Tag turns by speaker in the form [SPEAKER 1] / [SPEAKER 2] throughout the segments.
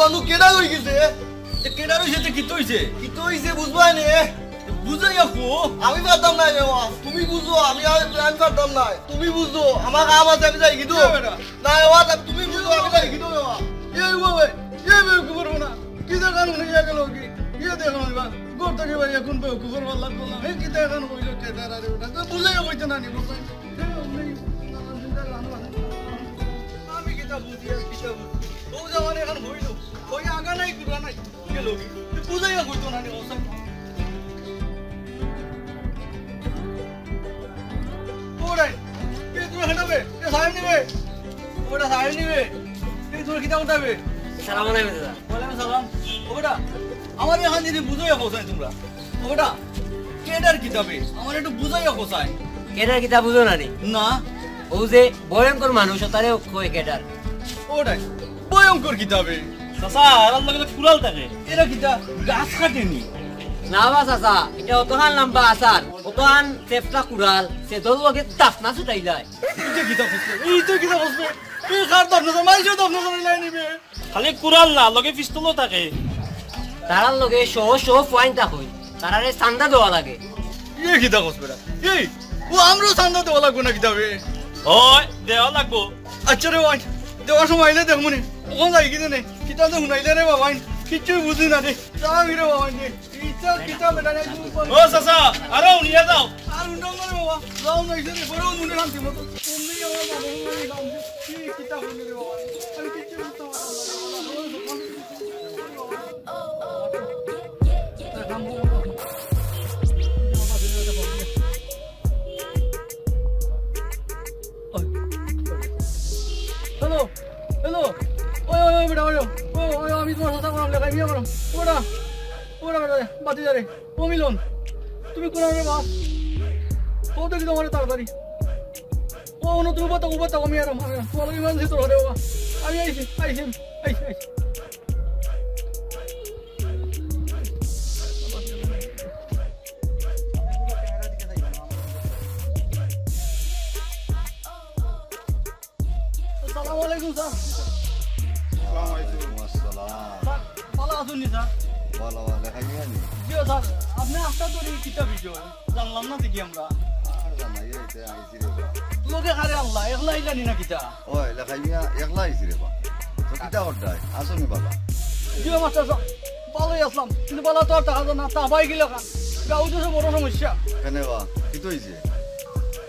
[SPEAKER 1] গুয়ানু কেডা হই গেছে?
[SPEAKER 2] এ কেডা রইছে তে কি হইছে
[SPEAKER 1] কি হইছে বুঝবাই নে?
[SPEAKER 2] বুঝাই আকো
[SPEAKER 1] আমি পারতাম না নেওয়া তুমি বুঝো আমি আর আমি পারতাম না তুমি বুঝো আমার কাম আছে আমি যাই কিন্তু না এওয়া তুমি বুঝো আমি যাই কিন্তু
[SPEAKER 2] এই বাবা এই বে কুবর না। কি দেখান হইয়া গেল কি? কি দেখান হইবা গোর থেকে বাড়ি এখন বে কুবর বললা বললা এই কি দেখান হইল কেডা রে ওটা বুঝাই হইতো না নি বুঝাই আমি কিতা বুঝি আর কিতা বুঝি ও জামানে এখন হইল বুঝাই
[SPEAKER 3] সালাম আলাইকুম দাদা।
[SPEAKER 2] ওয়ালাইকুম সালাম। ওটা আমার এখান বুঝাইয়া কোথায় তোমরা। ওটা কেডার কিতাবে আমার একটু বুঝাইয়া কোথায়
[SPEAKER 3] কেডার কিতা বুঝো না নি?
[SPEAKER 2] না।
[SPEAKER 3] ও যে ভয়ঙ্কর মানুষ তারে কয় কেডার।
[SPEAKER 2] ওটাই ভয়ঙ্কর কিতাবে
[SPEAKER 4] চাচা কুড়াল থাকে
[SPEAKER 2] এরা কিতা গাছ কাটেনি
[SPEAKER 3] না? বা চাচা এটা অতহান লম্বা আসার চেপটা কুড়াল সে দল লগে তাফনা ছুটাইলাই
[SPEAKER 2] এই যে কিতা বসবে এই তো কিতা এই খার দপ নজর মাইছো দপ নজর লাই নিবে
[SPEAKER 4] খালি কুড়াল না লগে পিস্তলও থাকে।
[SPEAKER 3] তারার লগে শো শো পয়েন্ট হই তারারে চান্দা দেওয়া লাগে।
[SPEAKER 2] এই কিতা বসবে এই ও আমরাও চান্দা দেওয়া লাগবো না কিতাবে
[SPEAKER 4] হয় দেওয়া লাগবো।
[SPEAKER 2] আচ্ছা রে ভাই দেওয়ার সময় আইলে দেখ মনে। ওখান যাই কিনে নে কিতা তো শুনাইলে রে বাবা কিচ্ছু বুঝি না রে যাও রে বাবা নে ইচ্ছা কিতা বেটা নে
[SPEAKER 4] ও চাচা আরও নিয়ে যাও
[SPEAKER 2] আর উন্ডাম করে বাবা যাও না ইসে বড় মনে শান্তি মতো অমনি আমার বাবা মনে কাম কি কিতা শুনি রে বাবা আমি কিচ্ছু বুঝতে হ্যালো হ্যালো আমি বাতি যারে ও মিলন তুমি কোন তাড়াতাড়ি ও অন্য তুমি হরে বাবা আমি আইছি আইছি আইছি আইছি জিও মাস্টার স্যার ভালোই আসলাম। কিন্তু ভালো তো আর টাকা না তা পাই গেলে খান গাঁও তো বড় সমস্যা।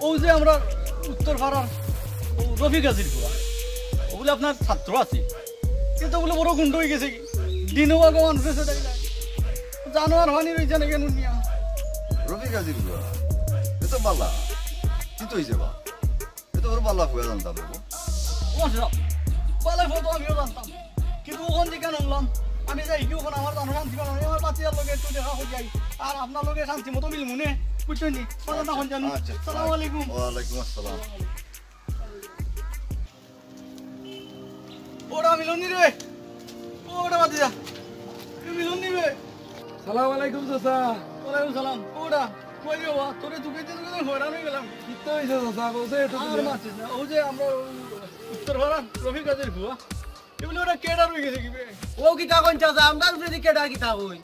[SPEAKER 2] ও যে আমরা উত্তর পাড়ার ও রফি গাজির পুরা ওগুলো আপনার ছাত্র আছে। কিন্তু ওগুলো বড় গুন্ড হয়ে গেছে কি? দিনও আগে মানুষ এসে দেয় না জানোয়ার হানি রয়েছে নাকি নুনিয়া
[SPEAKER 5] রবি গাজীর গুয়া এ তো বালা কি তো হইছে বা? এ তো ওর বালা হয়ে জানতাম। বাবু
[SPEAKER 2] মাস্টার পালে ফটো আমিও জানতাম। কিন্তু ওখান থেকে নামলাম। আমি যাই কি ওখানে আমার জানো শান্তি পালাম আমার বাচ্চার লগে একটু দেখা হয়ে যাই। আর আপনার লগে শান্তি মতো মিল বুঝছেন নি? কথা তখন জানি।
[SPEAKER 5] আচ্ছা।
[SPEAKER 2] সালাম আলাইকুম।
[SPEAKER 5] ওয়ালাইকুম আসসালাম।
[SPEAKER 2] ওরা মিলন নি রে। ওটা বাদ যা মিলন নিবে
[SPEAKER 6] সালাম আলাইকুম চাচা।
[SPEAKER 2] ওয়ালাইকুম সালাম। ওটা কই রে তোরে দুকাইতে দুকাইতে হয়রান হয়ে গেলাম।
[SPEAKER 6] কি তো চাচা? বলছে একটু
[SPEAKER 2] আর মাছিস না। ও যে আমরা উত্তর ভাড়া রফিক কাজের ভুয়া। এগুলো ওরা কেডার হয়ে গেছে কি বে?
[SPEAKER 3] ও কিতা কোন চাচা? আমরা উপরে কেডার কিতা হই?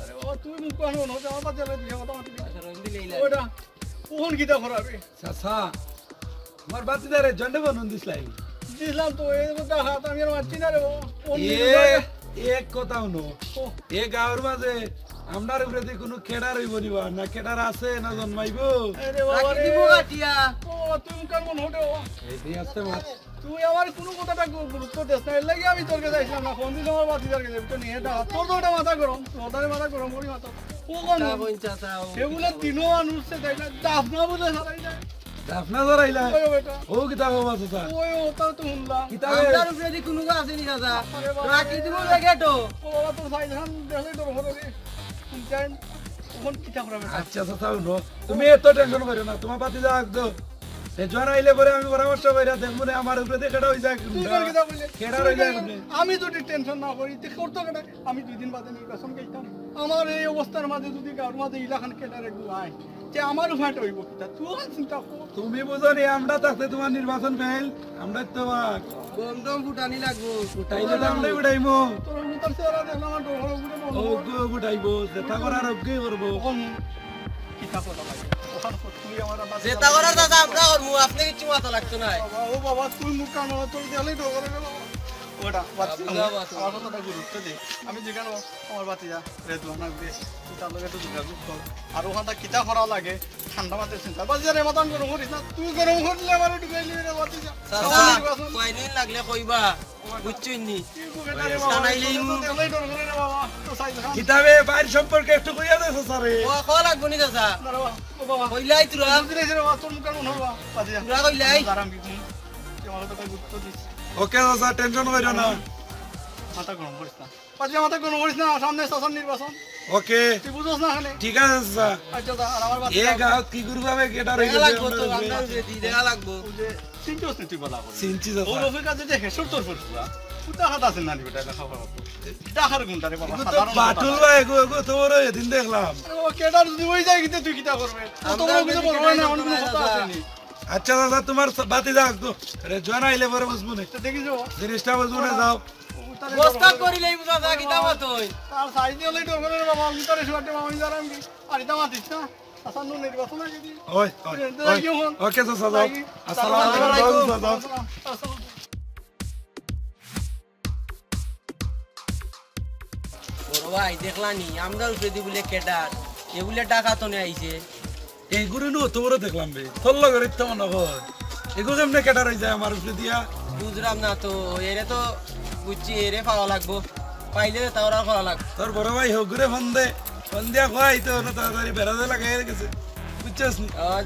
[SPEAKER 2] আরে ও তুই মুখ কানো না আমার বাচ্চা লাগে কথা মাতি ওটা কোন কিতা খরাবে
[SPEAKER 6] চাচা আমার বাতিদারে জন্ডে বনুন দিসলাই
[SPEAKER 2] দিলাম তো এই দেখা আমি আর মারছি না রে বাবা দিকে
[SPEAKER 6] এক কথা শুনো এ গাঁৱৰ মাঝে আপনার উপরে দিয়ে কোনো কেডার হইব নিবা না কেডার আছে না জন্মাইব।
[SPEAKER 2] আরে বাবা রে
[SPEAKER 3] দিব কাটিয়া।
[SPEAKER 2] ও তুই মুখ কান মন হটে
[SPEAKER 6] এই আছে মাছ।
[SPEAKER 2] তুই আমার কোনো কথাটা গুরুত্ব দিস না? এর লাগি আমি তোর কাছে আসলাম না। ফোন দিলাম আমার বাতি যার কাছে। তো নিয়ে এটা তোর তো ওটা মাথা গরম। তোর মাথা গরম করি মাথা। ও কোন সেগুলো দিনও মানুষ সে তাই না? দাফনা বলে সারাই যায়।
[SPEAKER 6] আপনার ধরাইলা ও কিতা বাবা চাচা
[SPEAKER 2] ওই ওটা তো শুনলাম।
[SPEAKER 6] কিতা
[SPEAKER 3] আমরা উপরে দি কোনো আছে নি চাচা রাখি দিব লাগে তো
[SPEAKER 2] ও বাবা তোর সাইজ হান দেখে তোর হলো রে শুনছেন? ওখান কিতা করা বেটা।
[SPEAKER 6] আচ্ছা চাচা শুনো তুমি এত টেনশন করো না। তোমার পাতি যা জন আইলে পরে আমি পরামর্শ কইরা দেখব না আমার উপরে কেডা হই যায় কেডা হই যায়
[SPEAKER 2] আমি যদি টেনশন না করি তুই করতো কেন আমি দুই দিন বাদে নির্বাচন গেছিলাম আমার এই অবস্থার মাঝে যদি গাঁর মাঝে ইলাখান কেটারে গুয়ায় যে আমার উপায় হইব কিতা? তুই চিন্তা কর।
[SPEAKER 6] তুমি বুঝো নি আমরা থাকতে তোমার নির্বাচন ফেল আমরা তোমার
[SPEAKER 7] বন্ধম ফুটানি লাগবো।
[SPEAKER 6] তাইলে তো আমরা উঠাইমো।
[SPEAKER 2] তোর মুতার চেহারা দেখলাম
[SPEAKER 6] যেটা করার অজ্ঞ করব।
[SPEAKER 2] কিতা কথা
[SPEAKER 7] যেটা করার দাদা, আমরা করব। আপনি কিছু মাথা লাগতো না?
[SPEAKER 2] ও বাবা তুই মুখ কানো তোর দেয়ালেই ডোরে রে বাবা ওটা। আমার কথাটা গুরুত্ব আমি জিজ্ঞাসা আমার বাতিজা রে তুই না দে। তুই তার লগে তো যোগাযোগ কর। আর ওখানটা কিতা করা লাগে ঠান্ডা মাতে চিন্তা বাজিয়া রে মতন গরম করিস না। তুই গরম করলে আমার ঢুকাইলি রে বাতিজা
[SPEAKER 7] কয়দিন লাগলে কইবা?
[SPEAKER 6] কিতাবে বাইর সম্পর্কে একটু কইয়া দেছো স্যারে
[SPEAKER 7] ও খাওয়া লাগবো নি দাদা কইলাই তোরা। তোরা কইলাই।
[SPEAKER 6] ওকে দাদা টেনশন করিও না।
[SPEAKER 2] মাথা গরম করিস না। মাথা গরম করিস না সামনে শাসন নির্বাচন।
[SPEAKER 6] ওকে।
[SPEAKER 2] তুই বুঝোস না খালি
[SPEAKER 6] ঠিক আছে স্যার।
[SPEAKER 2] আচ্ছা দা, আর আমার
[SPEAKER 6] এ গাঁত কি কেটা
[SPEAKER 7] দেখা লাগবো তো আমরা দেখা লাগবো।
[SPEAKER 2] তুই বলা ও
[SPEAKER 6] দাদা
[SPEAKER 2] রফিক কাছে যে হেসর তোর ফুটলা হাত আছে না নিবে টাকা খাওয়া টাকার গুণটা রে বাবা
[SPEAKER 6] তো
[SPEAKER 2] সাধারণ
[SPEAKER 6] বাটুল
[SPEAKER 2] কথা।
[SPEAKER 6] বা এগো এগো তোর এদিন দেখলাম।
[SPEAKER 2] কেডার যদি ওই যায় কিন্তু তুই কিতা করবে? ও কিছু বলবে না কোনো কথা আছে নি।
[SPEAKER 6] আচ্ছা দাদা তোমার বাতি যাক তো রেজন আইলে পরে বুঝব না।
[SPEAKER 2] তো দেখিছো
[SPEAKER 6] জিনিসটা বুঝব না যাও
[SPEAKER 7] বস্তা দাদা কিতা মতই
[SPEAKER 2] তার সাইজ দিয়ে লই ডোর করে বাবা শুয়াতে আমি জানাম কি? আর এটা মাতিস না। আসান নো নির্বাচন আছে কি
[SPEAKER 6] ওই ওই, ওই। ওকে তো সাদাও আসসালামু আলাইকুম। দাদা
[SPEAKER 7] বড় ভাই দেখলানি আমরা উপরে বলে কেটার এগুলো টাকা তো নিয়ে আইছে।
[SPEAKER 6] এইগুলো নো তোর দেখলাম বে। তোর লগের ইত্যা মনে হয় এগো কেমনে কেটার হয়ে যায় আমার উপরে দিয়া?
[SPEAKER 7] বুঝলাম না তো এরে তো বুঝছি এরে পাওয়া লাগবো। পাইলে তাওরা করা লাগবো।
[SPEAKER 6] তোর বড় ভাই হোক ঘুরে ফোন দে ফোন দিয়া খোয়াই তো না তাড়াতাড়ি বেড়াতে লাগাই গেছে বুঝছিস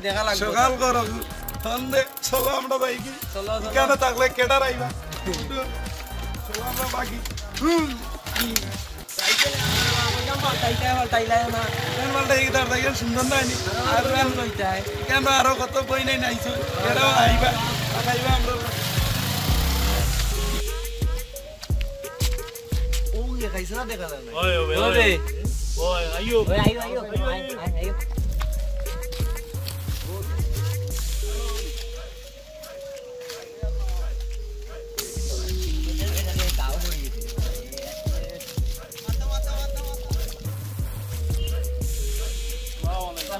[SPEAKER 7] দেখা লাগবো।
[SPEAKER 6] সকাল কর ফোন দে চলো আমরা বাইকি।
[SPEAKER 7] চলো
[SPEAKER 6] কেন থাকলে কেটার আইবা চলো আমরা বাকি হুম।
[SPEAKER 7] వాళ్ళ దగ్గర దగ్గర
[SPEAKER 6] ఉంటుందా అని ఆరు వేలు అవుతాయి కానీ ఆరో కొత్త పోయినాయి
[SPEAKER 7] నైస్ ఏడో
[SPEAKER 6] అయిపో అయిపో
[SPEAKER 7] कैसा देखा था मैं ओए
[SPEAKER 4] ओए
[SPEAKER 1] ओए अयो
[SPEAKER 3] अयो अयो अयो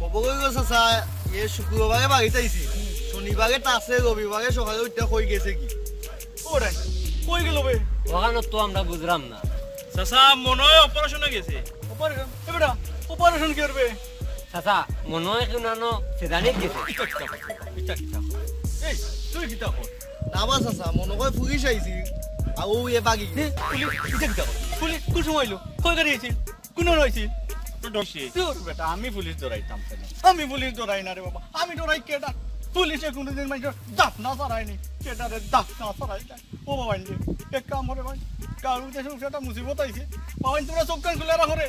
[SPEAKER 1] কব কই গেছে চা এ শুক্রবারে বাড়িতে আইছি শনিবারে তাছে রবিবারে সকালে উঠতে কই গেছে কি?
[SPEAKER 2] ওরে কই গেল বে।
[SPEAKER 7] ওখানত তো আমরা বুঝলাম না।
[SPEAKER 8] চাচা মনে হয় অপারেশনে গেছে।
[SPEAKER 2] অপারেশন কি করবে
[SPEAKER 7] চাচা মনে হয় গেছে।
[SPEAKER 2] কথা। এই তুই কর
[SPEAKER 1] নামা চাচা মনে কয় ফুরিস আইছি এ বাগি
[SPEAKER 2] পুলিশ কর কোন সময় এলো কই গাড়ি আইছিল কোন আইছিল
[SPEAKER 8] ডরছে
[SPEAKER 2] তোর বেটা আমি পুলিশ ধরাইতাম কেন? আমি পুলিশ ধরাই না রে বাবা। আমি ধরাই কেটা পুলিশে কোনোদিন মানুষের দাঁত না সরাইনি। কেটারে দাঁত না সরাই ও বাবা এক কাম করে ভাই কারু দেশে সেটা মুসিবত আইছে। বাবা তোমরা চোখ কান খুলে রাখো রে।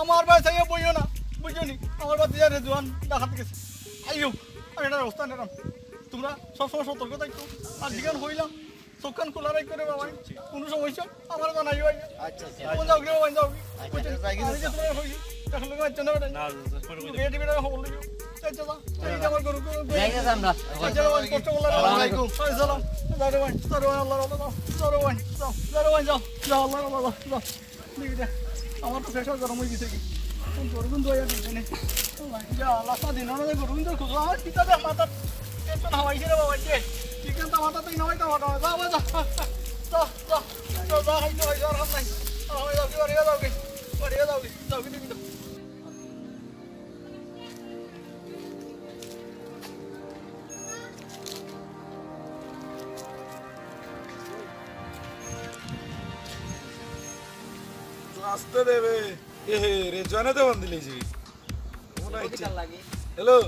[SPEAKER 2] আমার ভাই সাইয়া বইও না বুঝছ নি? আমার বাদ দিয়ে রেজুয়ান দেখাতে গেছে। আইও আমি এটা অবস্থা নিলাম। তোমরা সবসময় সতর্ক থাকতো আর জিগান হইলাম চোখ খোলা রাখ করে বাবা। কোনো সমস্যা? আমার জানাইও
[SPEAKER 1] আচ্ছা আচ্ছা।
[SPEAKER 2] কোন যাও কি বাবা যাও কি যে যা যে আমার তো প্রেশার গরম হয়ে গেছে কি গরু কিন্তু হয়ে যা লাস্টা দিন না গরু খুব আমার কিতা দে মাথা টেনশন হাওয়াইছে রে বাবা চিকেন টা মাথা তুই নয় টা মাথা যা যা যা যা যা যা যা যা আহ যাও কি বাড়ি যাও কি বাড়ি যাও কি যাও কি দেখি
[SPEAKER 6] আসতে দেবে এ হে রে জনে তো ফোন দিলেছি হ্যালো?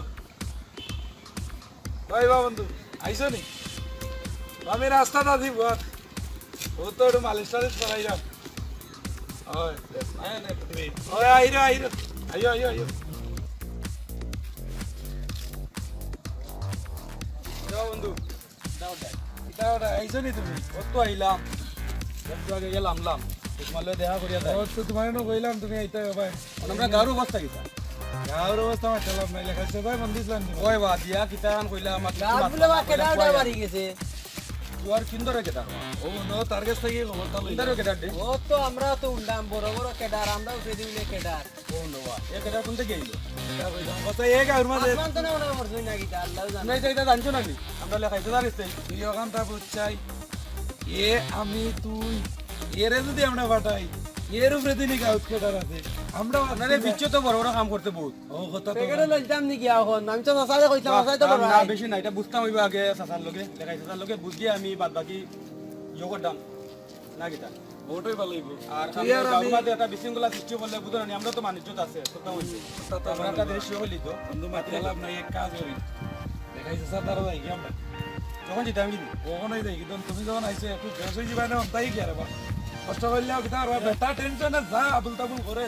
[SPEAKER 6] ওই বা বন্ধু আইসো নি? আমি রাস্তাটা দিব ও তো একটু মালিশ টালিশ করাইলাম আইরো আইরো। আইয়ো আইয়ো আইয়ো। বন্ধু। ওটা আইসো নি তুমি? কত আইলাম। গেলাম লাম। তোমালে দেখা করিয়া দেয় তো তোমার নো কইলাম তুমি আইতে ভাই আমরা গাঁর অবস্থা কিতা? গাঁর অবস্থা আমার চলাম নাই ওই বা দিয়া কিতা কান কইলা
[SPEAKER 7] বলে বা কেডা বাড়ি গেছে।
[SPEAKER 6] তুয়ার কিন্দরে কেটা ও নো তার কাছ থেকে খবর তাল কিন্দরে কেটা দে।
[SPEAKER 7] ও তো আমরা তো উন্ডাম বড় বড় কেডার আমরা উঠে দিলে কেডার
[SPEAKER 6] ও নো বা এ কেটা কোন থেকে আইলো এটা কইলাম কথা এক আর মাঝে
[SPEAKER 7] আসমান তো না ওটা মরছই না কিটা আল্লাহ জানে।
[SPEAKER 6] নাই যাইতা জানছো নাকি? আমরা লেখাইতে জানিস তুই ওখানটা বুঝছাই এ আমি তুই। এরে যদি আমরা পাঠাই এর উপরে তিনি গাউত কেটার আছে। আমরা আপনারে বিচ্ছ তো বড় বড় কাম করতে বহুত। ও কথা তো
[SPEAKER 7] পেকেটে লইতাম নি গিয়া এখন আমি তো সাসারে কইতাম সাসাই তো বড়
[SPEAKER 6] না বেশি না এটা বুঝতাম হইবা আগে সাসার লগে দেখাই সাসার লগে বুঝি আমি বাদ বাকি ইয়ে করতাম না কিটা ওটাই ভালো হইব আর আমরা একটা বিশৃঙ্খলা সৃষ্টি করলে বুঝো না আমরা তো মানুষ আছে কথা হইছে আমরা একটা দেশ হইলি তো বন্ধু মাতি লাভ নাই এক কাজ করি দেখাই সাসার দ্বারা যাই আমরা যখন যেতাম কি কখনোই যাই কিন্তু তুমি যখন আইছো একটু ফ্রেশ হয়ে যাবে না তাই কি আর কষ্ট করলে কিতা আর বেটা টেনশনে যা আবুল তাবুল করে।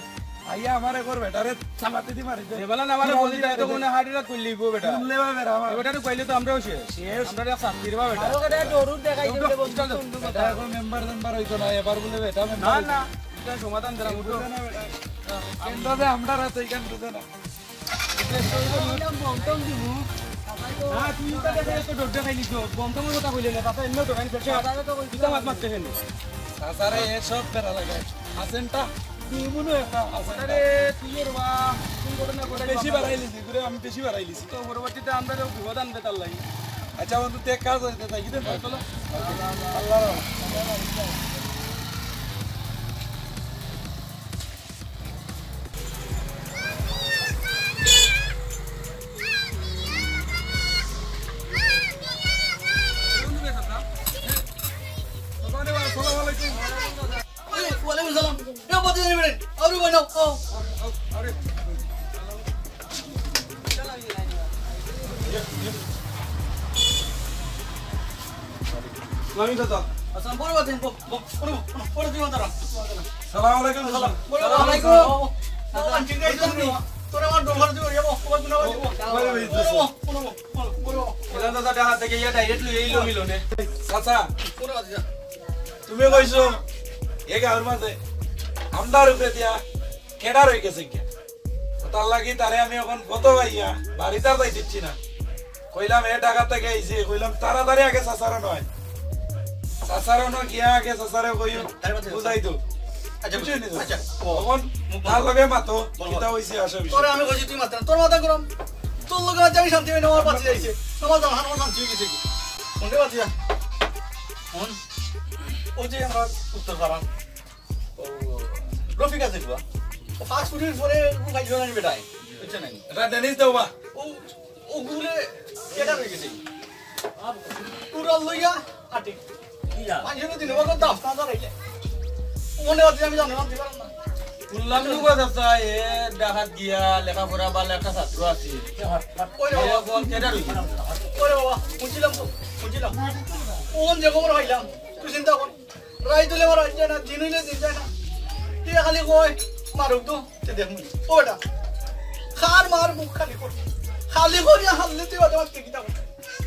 [SPEAKER 6] আইয়া আমারে কর বেটারে চালাতে দি মারি দে এবেলা না আমারে বলি তো মনে হাড়িরা কইলি বেটা। শুনলে বা বেটা আমার। বেটারে কইলে তো আমরাও শেষ। শেষ। আমরা শান্তি দিবা বেটা।
[SPEAKER 7] আরও কেডা ডরুর দেখাই দিলে বন্ধু বন্ধু
[SPEAKER 6] বেটা এখন মেম্বার মেম্বার হইতো না এবার বলে বেটা না না এটা সমাধান দিলাম উঠো না বেটা। আমরা যে আমরা রাতে এখান থেকে না। না তুই তো দেখে তো ডর দেখাই লিছো বন্ধমের কথা কইলে না তাতে এমনি দোকান ফেসে
[SPEAKER 7] সাসারে তো কইতাম
[SPEAKER 6] মাত মারতে হেন সাসারে এ সব পেরা লাগে। আসেনটা? তুই মনে আসেনটা তুই এর বা তুই করে না করে বেশি বাড়াই লিছি ঘুরে আমি বেশি বাড়াই লিছি তো পরবর্তীতে আমরা বিপদ আনবে তার লাগি। আচ্ছা বন্ধু তে কাজ হইতে থাকি দে চলো। আল্লাহ
[SPEAKER 2] তুমি
[SPEAKER 6] কইছো এ গাঁর মাঝে আমদার উপরে দিয়া কেডা রয়ে গেছে কে তার লাগি তারে আমি এখন কত ভাইয়া বাড়িতে যাই দিচ্ছি না। কইলাম এ টাকা থেকে আইছি কইলাম তাড়াতাড়ি আগে সাসারো নয়। সাসারো নয় গিয়া আগে সাসারে কই বুঝাই তো
[SPEAKER 2] আচ্ছা
[SPEAKER 6] বুঝলি নি?
[SPEAKER 2] আচ্ছা
[SPEAKER 6] তখন তার লগে মাতো কিতা হইছে আসে
[SPEAKER 2] তোরে
[SPEAKER 6] বিষয়
[SPEAKER 2] আমি কইছি তুই মাত্র তোর মাথা গরম তোর লোক আজ আমি শান্তি হই না আমার বাঁচি যাইছে আমার জান আমার শান্তি হয়ে গেছে কোনটা বাঁচি যা কোন ও যে আমার উত্তর পাড়া ও রফিক আছে গুয়া ফাস্ট ফুডের পরে ও খাই জোনা নি বেটাই? বুঝছে নাই
[SPEAKER 6] এটা ডেনিস দেও মা
[SPEAKER 2] ও ও গুলে কেডা হয়ে গেছে? পুরা লইয়া হাটি মনে নি।
[SPEAKER 9] কথা চাচা এ ডাকাত গিয়া লেখাপড়া বা লেখা ছাত্র আছে। কোন
[SPEAKER 2] বুঝলাম তো বুঝলাম। ওন যে খবর হইলাম তুই চিন্তা কর। রাই তুলে মারা যায় না দিন হইলে দিন যায় না। তুই খালি কয় মারুক তো তুই দেখ ও বেটা খার মার মুখ খালি কর। খালি করি হারলে তুই ওটা মারতে কিতা কর।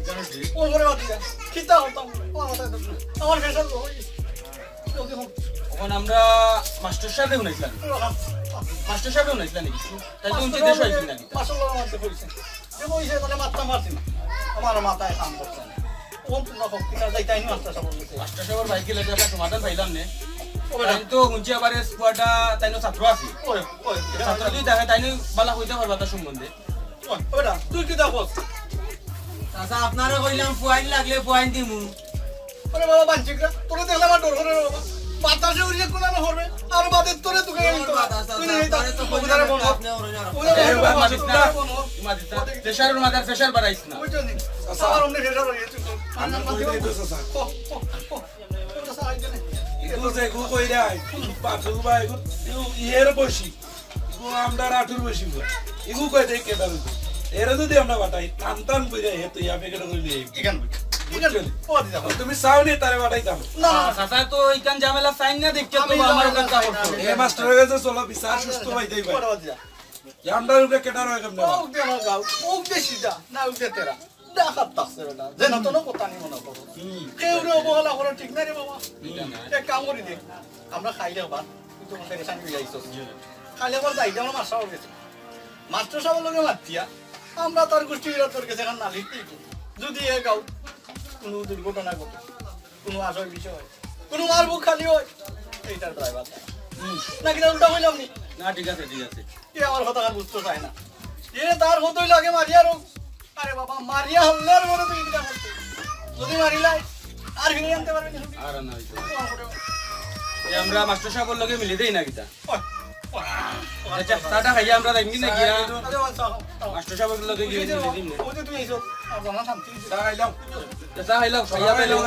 [SPEAKER 2] ও করে বাতি হতাম আমার মাথায় ধরলো না। আমার ফেসার তো হই ওকে হোক
[SPEAKER 9] এখন আমরা মাস্টার সাহেব শুনাইছিলাম মাস্টার সাহেব শুনাইছিলাম নাকি? তাই তুমি চিন্তা হইছি নাকি
[SPEAKER 2] মাসাল্লাহ মারতে কইছে যে কইছে তাহলে মারতাম পারছি আমার মাথায় কাম করছে না। কোন তোমরা ভক্তিটা যাইতাই নি মাস্টার সাহেব
[SPEAKER 9] মাস্টার সাহেবের বাইকে লেগে একটা সমাধান পাইলাম নে। তো গুঞ্জি আবার স্কোয়াডটা তাই ছাত্র আছে। ছাত্র যদি দেখে তাই বালা হইতে পারবা তার সম্বন্ধে।
[SPEAKER 2] তুই কি দেখো
[SPEAKER 7] চাচা আপনারা কইলাম ফুয়াইন লাগলে ফুয়াইন দিমু।
[SPEAKER 2] ওরে বাবা বাঞ্চিকরা তোরে দেখলে আমার ডর করে বাবা। বাতাসে উড়িয়ে কোনা না হবে? আর বাদে তোরে তুকে তো তুই নেই তা কবিতারে বল
[SPEAKER 9] এবার মারিস না মাথার
[SPEAKER 2] অমনে হয়ে গেছে
[SPEAKER 6] আমি কই দেই তো চাচা যে গু কই রাই ভাই ইয়ের বসি আমরা রাঠুর বসি গো এগু কই দেই কেডা রইছে এরা যদি আমরা বাটাই টান টান করে হে তুই কেটে ধরলি
[SPEAKER 2] এখান
[SPEAKER 6] তুমি চাও নি তারে বাটাইতাম
[SPEAKER 2] না না
[SPEAKER 10] চাচা তো এইখান ঝামেলা চাই না দেখতে তো
[SPEAKER 2] আমি
[SPEAKER 10] আমার
[SPEAKER 2] যাব,
[SPEAKER 10] ওখান
[SPEAKER 2] যাব,
[SPEAKER 6] এ মাস্টার কাছে চলো বিচার সুস্থ হইতেই পারে
[SPEAKER 2] ওটা দি যা
[SPEAKER 6] আমরা উঠে কেটার হয় কেমনে
[SPEAKER 2] ও দে না গাও। ও দে সিধা না ও দে তেরা দেখাত তাছে বেটা যে না তো না কথা নি মনে করো। কেউ রে অবহেলা করে ঠিক নাই রে বাবা। এক কাম করি দে আমরা খাইলে ভাত তুই তো সানি যাইছস খাইলে পর যাইতে আমরা মাস্টার সাহেব গেছে। মাস্টার সাহেব লগে মাতিয়া আমরা তার গোষ্ঠী বিরাট তোর কাছে এখন নালিশ দিই যদি এ গাও কোনো দুর্ঘটনা ঘটে কোনো আশয় বিষয় হয় কোনো মার বুক খালি হয় এইটার ড্রাইভার নাকি না উল্টা হইলাম নি?
[SPEAKER 10] না ঠিক আছে ঠিক আছে।
[SPEAKER 2] এ আমার কথা আর বুঝতে চায় না। এ তার হতই লাগে মারিয়া রোগ। আরে বাবা মারিয়া হল্লে আর মনে তুই এটা করতে যদি মারিলাই আর ফিরে আনতে পারবে না।
[SPEAKER 10] আর না হইতো। আমরা মাস্টার সাহেবের লগে মিলে দেই না কিতা আচ্ছা চাটা খাইয়া আমরা যাইমি না গিয়া মাস্টার সাহেবের লগে গিয়ে মিলে দিম না
[SPEAKER 2] তুই এইসব আপনার শান্তি
[SPEAKER 6] খাইলাম।
[SPEAKER 10] চাচা খাইলাম খাইয়া পাইলাম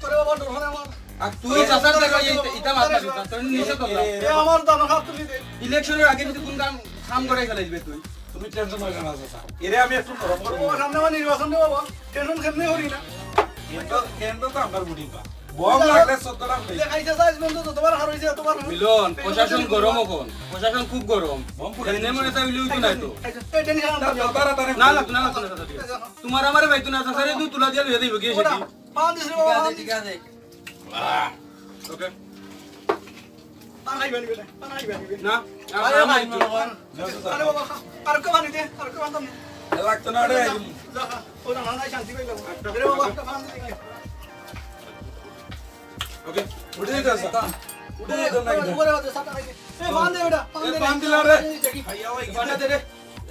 [SPEAKER 2] তোরে বাবা ডর হয় আমার
[SPEAKER 10] আর তুই চাচার দেখা ইটা মাথা দিতা তোর নিচে তো
[SPEAKER 2] এ আমার দানা হাত তুলি দে।
[SPEAKER 10] ইলেকশনের আগে যদি কোন কাম কাম করে ফেলাই দিবে তুই
[SPEAKER 6] তুমি টেনশন হয় না চাচা। এরে আমি একটু নরম করে
[SPEAKER 2] বাবা সামনে আমার নির্বাচন দে বাবা। টেনশন কেমনে হরি না?
[SPEAKER 6] কেন্দ্র কেন্দ্র তো আমার বুড়ি পা
[SPEAKER 10] মিলন প্রশাসন গরম এখন প্রশাসন খুব গরম
[SPEAKER 6] বম পুড়ে
[SPEAKER 10] এনে মনে চাই তো নাই তো
[SPEAKER 2] এই টেনশন
[SPEAKER 6] তারা তারা
[SPEAKER 10] না লাগতো না লাগতো না চাচা ঠিক আছে তোমার আমার বাইতো না তুই তুলা দিয়া দিব কি সেটি
[SPEAKER 2] ঠিক
[SPEAKER 10] আছে
[SPEAKER 6] ওকে লাগতো না রে
[SPEAKER 2] শান্তি পাইলাম রে বাবা একটা পান দে
[SPEAKER 6] ওকে উঠে যা চাচা উঠে যা না
[SPEAKER 2] উপরে আছে সাটা খাইতে এ পান দে বেটা পান দে
[SPEAKER 6] পান দিলা রে
[SPEAKER 2] দেখি
[SPEAKER 6] খাইয়া হই
[SPEAKER 10] পানা দে রে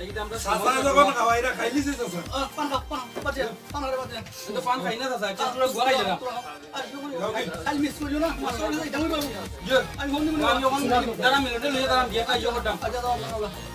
[SPEAKER 10] এইটা আমরা
[SPEAKER 6] চাচা যখন খাওয়াইরা খাইলিছে চাচা
[SPEAKER 2] পান খা পান বাজে পান রে বাজে
[SPEAKER 10] তো পান খাই না চাচা একটু পুরো গোয়াই দিলাম
[SPEAKER 2] আই মিস করিও না মাসল এটা মই বাবু
[SPEAKER 10] জো
[SPEAKER 2] আমি বন্ধু মনে
[SPEAKER 10] আমি যখন দাঁড়া মিনিটে লইয়া দাঁড়াম দিয়ে খাই করতাম
[SPEAKER 2] আচ্ছা দাও দাও
[SPEAKER 6] নিও চাচা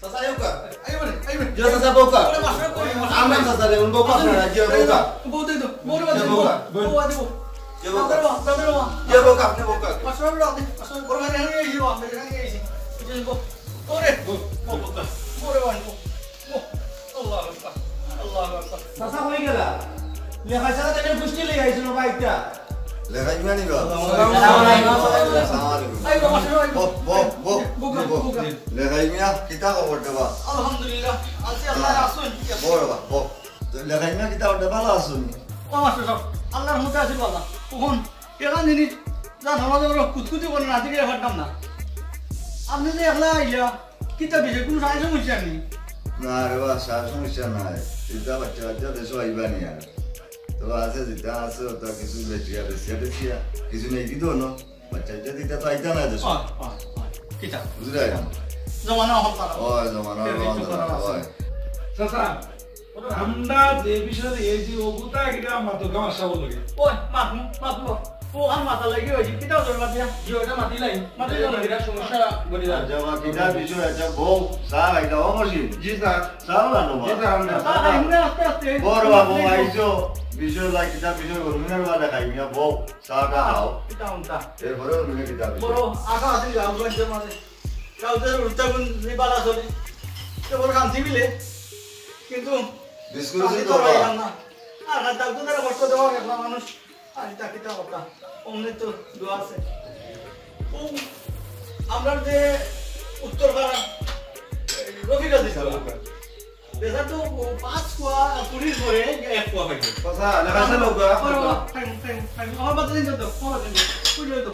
[SPEAKER 6] চাচা
[SPEAKER 5] আয়ো কা
[SPEAKER 2] আইও রে আইও রে
[SPEAKER 5] জি চাচা বোকা
[SPEAKER 2] ওরে মাস্টার কই
[SPEAKER 5] আমরা চাচা রে উন বোকা না জি বোকা
[SPEAKER 2] বউ দে দো বউ রে বাজে বউ বউ আদে বউ
[SPEAKER 5] জি বোকা
[SPEAKER 2] দাঁড়া দাঁড়া বাবা
[SPEAKER 5] জি বোকা আপনি বোকা
[SPEAKER 2] মাস্টার রে আদে মাস্টার বড় ভাই রে এই বাবা রে এই এই এই বউ ওরে বউ বউ বউ রে বাজে বউ আল্লাহ আকবার আল্লাহ আকবার
[SPEAKER 4] চাচা হয়ে গেলা লেখা ছাড়া তাকে পুষ্টি লেগে আইছিল বাইকটা
[SPEAKER 5] লেখাই মিয়া কিতা খবর দেবা
[SPEAKER 2] আলহামদুলিল্লাহ আসুন
[SPEAKER 5] লেখাই মিয়া কিতা
[SPEAKER 2] মাস্টার সাহেব আল্লাহর মধ্যে আছে বাবা কখন এখান জিনিস যা ধরা যাবে করে না আজকে পারতাম না আপনি যে একলা আইলা কিতা বিষয় কোনো সাহায্য সমস্যা নেই
[SPEAKER 5] না। রে বা সার সমস্যা নাই চিন্তা বাচ্চা বাচ্চা দেশ আইবানি আর তো আছে যেটা আছে ওটা কিছু বেচিয়া বেচিয়া বেচিয়া কিছু নেই কি দোনো বাচ্চা বাচ্চা দিতে তো আইতা না দেশ
[SPEAKER 2] কিতা
[SPEAKER 5] বুঝলে
[SPEAKER 2] জমানা হল
[SPEAKER 5] ওই জমানো ওই
[SPEAKER 6] চাচা আমরা যে বিষয়ে এই যে অগুতা এটা আমার তো গামার সাবল লাগে
[SPEAKER 2] ওই মাতমু মাতমু ও আম মাথা লাগি হয়েছে কিতা ধরে মাতিয়া
[SPEAKER 10] জিওটা মাটি লাই
[SPEAKER 2] লাই।
[SPEAKER 10] লাই এটা সমস্যা গড়ি দা
[SPEAKER 5] জমা কিটা বিষয় আছে বউ স্যার আইতা ও মসিন
[SPEAKER 6] জি স্যার
[SPEAKER 5] স্যার লানো
[SPEAKER 6] জি স্যার আমরা
[SPEAKER 2] তারা এমনি আস্তে আস্তে
[SPEAKER 5] বড় বাবু আইছো বিষয় লাই কিটা বিষয় গরমিনার বাদা খাই মিয়া বউ
[SPEAKER 2] উনতা
[SPEAKER 5] এরপরে তুমি কিটা
[SPEAKER 2] বড় আগা আছে গাঁও গঞ্জের মাঝে গাঁওতে উল্টাগুন বালা চলে তো বড় শান্তি মিলে কিন্তু
[SPEAKER 5] বিস্কুট
[SPEAKER 2] তো পাইলাম না আর না তো কষ্ট দেওয়া মানুষ আর এটা কিতা কথা অমনি তো দোয়া আছে। আমরা যে উত্তর পাড়া রফিকা দিছিল ও বেচা তো পাঁচ পোৱা পুলিচ ধৰে এক পোৱা পাইছে।
[SPEAKER 6] কথা লেখাইছে লোক
[SPEAKER 2] আমার বাচ্চা দিন তো বাচ্চা দিন বুঝলো তো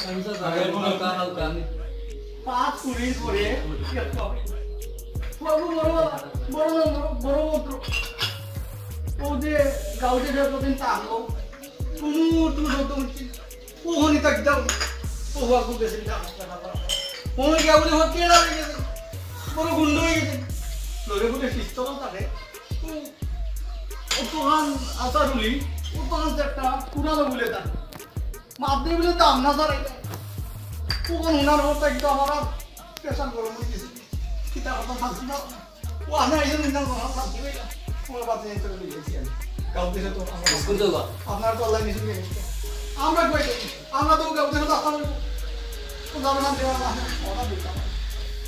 [SPEAKER 2] পাঁচ পুলিশ ধরে এক পোৱা পাইছে। বাবু বড় বড় বড় বড় ও যে গাঁৱতে যে প্রতিদিন থাকল কোনো তুমি যত পোহনি তাক দাও। পোহাকো বেশি পোহনি গিয়া বলে হচ্ছে না হয়ে গেছে? বড় গুন্ড হয়ে গেছে। লগে বলে সুস্থ থাকে ওতহান আসারুলি ওতহান একটা পুরানো বলে তার। মাদ্রি বলে দাম না স্যার তখন ওনার মতো একটু আমার পেশান গরম হয়ে গেছে কিতা কথা থাকছি না ও আমি আইসেন না থাকছি ওর বাচ্চা নিয়ে চলে গেছি আমি। তো আপনার তো আল্লাহ গেছে আমরা কই আমরা তো গাঁও তো আসতাম তো যাবে না দেওয়া না ওরা দিতাম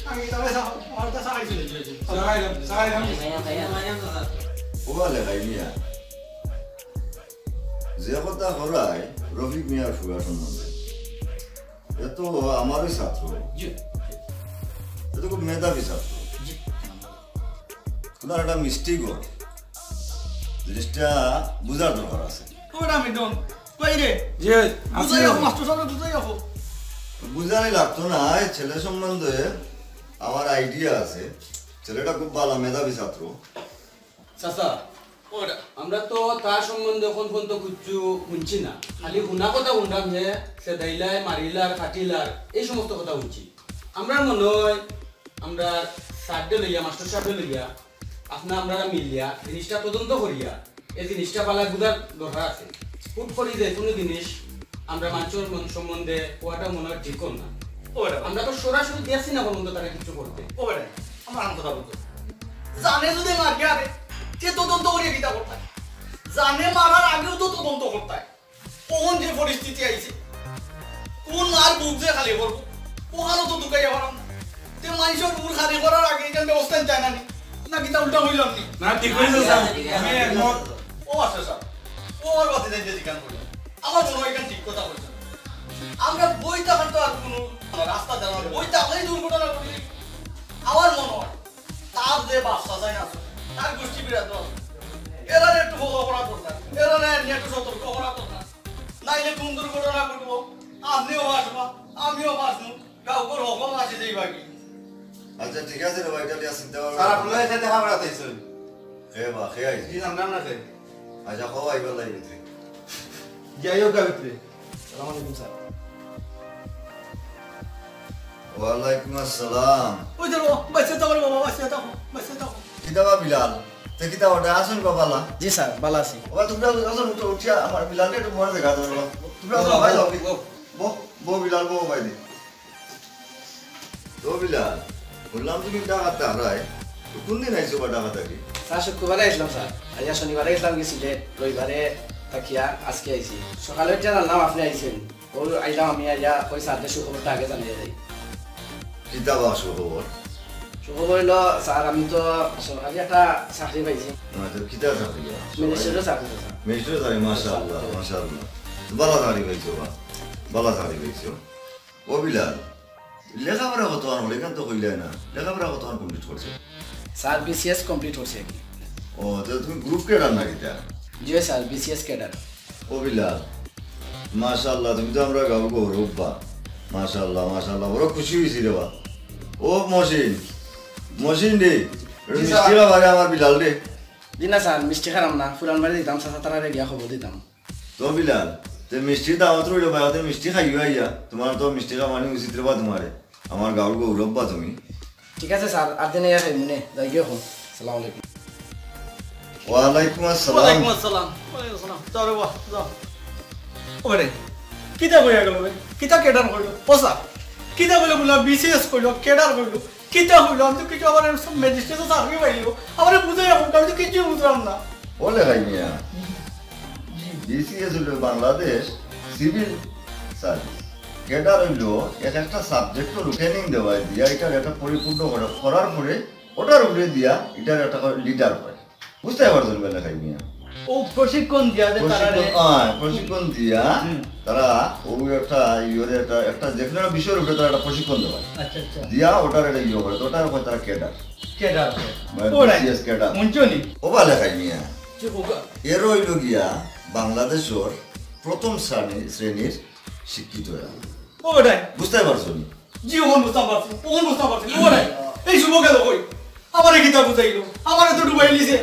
[SPEAKER 2] আমি তবে আমার তো সারাই চলে গেছে
[SPEAKER 3] সারাইলাম সারাইলাম
[SPEAKER 5] ওবা মিয়া। যে কথা করায় রফিক মিয়ার ফুয়া সম্বন্ধে। এ তো আমারই ছাত্র। এ তো খুব মেধাবী ছাত্র। ওনার একটা মিস্টেক হয় জিনিসটা বুঝার দরকার আছে।
[SPEAKER 2] ওটা আমি দন কই রে?
[SPEAKER 6] যে
[SPEAKER 2] বুঝাই মাস্টার সাহেব বুঝাই রাখো।
[SPEAKER 5] বুঝানি লাগতো না ছেলে সম্বন্ধে আমার আইডিয়া আছে। ছেলেটা খুব ভালো মেধাবী ছাত্র।
[SPEAKER 10] চাচা আমরা তো তার সম্বন্ধে এখন পর্যন্ত কিছু শুনছি না। খালি শুনা কথা শুনলাম যে সে দাইলাই মারিলার কাটিলার এই সমস্ত কথা শুনছি। আমরা মনে হয় আমরা সারডে লইয়া মাস্টার সাহেব লইয়া আপনা আমরা মিলিয়া জিনিসটা তদন্ত করিয়া এই জিনিসটা পালা বুঝার দরকার আছে। হুট করি যে কোনো জিনিস আমরা মানুষের মন সম্বন্ধে কোয়াটা মনে হয় ঠিক না। আমরা তো সরাসরি দিয়েছি না পর্যন্ত তারা কিছু করতে।
[SPEAKER 2] আমার আম কথা বলতো জানে যদি মারকে আরে সে তদন্ত করিয়ে কিতা করতায় জানে মারার আগেও তো তদন্ত করতায় কোন যে পরিস্থিতি আইছে? কোন আর বুক যে খালি করব? ওখানে তো ঢুকাই পারাম না। তে মানুষের বুক খালি করার আগে এখান ব্যবস্থা চায় না নি? না কিতা উল্টা হইলাম নি
[SPEAKER 3] না ঠিক স্যার আমি একমত।
[SPEAKER 2] ও সাহেব ও আমার যাইতে মনে হয় ঠিক কথা বলছেন। আমরা আর কোনো রাস্তা জানা দুর্ঘটনা ঘটি। আমার মনে হয় তার যে বাচ্চা যায় না তার গোষ্ঠী বিরাট এরা একটু ফলো করা দরকার এরা একটু সতর্ক করা দরকার নাইলে কোন দুর্ঘটনা ঘটবো? আপনিও বাঁচবা আমিও বাঁচবো। কাউকে হকম আছে যেই বাকি
[SPEAKER 5] আচ্ছা ঠিক আছে রে ভাই লিয়া চিন্তা করো
[SPEAKER 6] স্যার আপনার সাথে দেখা বেড়াতেছেন
[SPEAKER 5] হে বা খে আইছি?
[SPEAKER 6] কি নাম নাম রাখে
[SPEAKER 5] আচ্ছা খাওয়া আইবার লাগবে তুই।
[SPEAKER 6] যাই হোক ভিতরে সালাম আলাইকুম স্যার।
[SPEAKER 5] ওয়ালাইকুম আসসালাম।
[SPEAKER 2] ওই দেখো বাচ্চা থাকো রে বাবা বাচ্চা থাকো বাচ্চা থাকো।
[SPEAKER 5] কিতাবা বিলাল? তে কিতাব ওটা আসুন বাবালা
[SPEAKER 9] জি স্যার ভালো আছি।
[SPEAKER 5] ওবা তোমরা আসুন উঠে উঠিয়া আমার বিলালকে একটু মনে দেখা দেবো তোমরা তো ভাই যাও। বো বো বিলাল বো ভাই দি। তো বিলাল। বললাম তুমি ডাকাতে হারাই তো কোন দিন আইসো বা ডাকাতে কি
[SPEAKER 9] স্যার শুক্রবারে আসলাম স্যার। আজ শনিবারে গেছিলাম কি সিলেট রবিবারে থাকিয়া আজকে আইছি। সকালে জানলাম আপনি আইছেন। ও আইলাম আমি আইয়া ওই স্যারদের সুখবরটা আগে জানিয়ে যাই
[SPEAKER 5] কিতাব আসো খবর
[SPEAKER 9] সুখবর হইল স্যার আমি তো সরকারি একটা চাকরি পাইছি।
[SPEAKER 5] তো কিতাব থাকি
[SPEAKER 9] মিনিস্টারের চাকরি
[SPEAKER 5] মিষ্টি থাকি মাশাআল্লাহ মাশাআল্লাহ। বালা থাকি পাইছো বা? বালা থাকি পাইছো। ও বিলাল লেখাপড়া কত আর হলে তো কইলে না। লেখাপড়া কত আর কমপ্লিট করছ।
[SPEAKER 9] স্যার বিসিএস কমপ্লিট করছে কি
[SPEAKER 5] ও তো তুমি গ্রুপ কেডার না কিতা
[SPEAKER 9] জি স্যার বিসিএস ক্যাডার
[SPEAKER 5] ও বিলাল মাশাআল্লাহ তুমি তো আমরা গাবো গৌরব বা মাশাআল্লাহ মাশাআল্লাহ বড় খুশি হয়েছি রে বা। ও মসিন মসিন রে। মিষ্টি বারে আমার বিলাল রে।
[SPEAKER 9] জি না স্যার মিষ্টি খারাম না ফুলান বাড়ি দিতাম তারা গিয়া খবর দিতাম।
[SPEAKER 5] তো বিলাল তে মিষ্টির দাওয়াত রইল ভাই ওদের মিষ্টি খাইও আইয়া তোমার তো মিষ্টি খাওয়ানি উচিত রে বা তোমারে আমার গাঁর গৌরব বা তুমি
[SPEAKER 9] ঠিক আছে স্যার আর দিনে ইয়া খাইমু নে যাই গিয়ে হোম সালাম আলাইকুম
[SPEAKER 5] ওয়ালাইকুম আসসালাম
[SPEAKER 2] ওয়ালাইকুম আসসালাম ওয়ালাইকুম আসসালাম যাও বাহ যাও ওরে কিতা কইয়া গেল কিতা কেডার কইলো পসা কিতা কইলো বলা বিসিএস কইলো কেডার কইলো কিতা কইলো আমি তো কিছু আমার ম্যাজিস্ট্রেট চাকরি পাইলো আমার বুঝাই আমি তো কিছু বুঝলাম না
[SPEAKER 5] বলে ভাই মিয়া বিসিএস হলো বাংলাদেশ সিভিল সার্ভিস। এটা হইল এক একটা সাবজেক্টর ট্রেনিং দেওয়া দিয়া এটার একটা পরিপূর্ণ করার পরে ওটার উপরে দিয়া এটার একটা লিডার হয়। বুঝতে পারছেন বেলা খাই মিয়া?
[SPEAKER 2] ও প্রশিক্ষণ দিয়া যে তারা রে
[SPEAKER 5] প্রশিক্ষণ দিয়া তারা ও একটা ইয়ে একটা একটা যে কোনো বিষয়ের উপরে তারা একটা প্রশিক্ষণ দেওয়া
[SPEAKER 2] আচ্ছা আচ্ছা।
[SPEAKER 5] দিয়া ওটার একটা ইয়ে করে ওটার উপরে তারা কেডার মানে
[SPEAKER 2] ও নাই
[SPEAKER 5] BCS কেডা?
[SPEAKER 2] মঞ্চনি
[SPEAKER 5] ওবা লেখাই মিয়া এর হইল গিয়া বাংলাদেশের প্রথম শ্রেণি শ্রেণির শিক্ষিত হয়ে
[SPEAKER 2] ও বেটাই
[SPEAKER 5] বুঝতে পারছ নি?
[SPEAKER 2] জি ওখান বুঝতে পারছি ওখান বুঝতে পারছি ও নাই এই শুভ গেল কই? আমারে গীতা বুঝাইলো আমার তো ডুবাই লিছে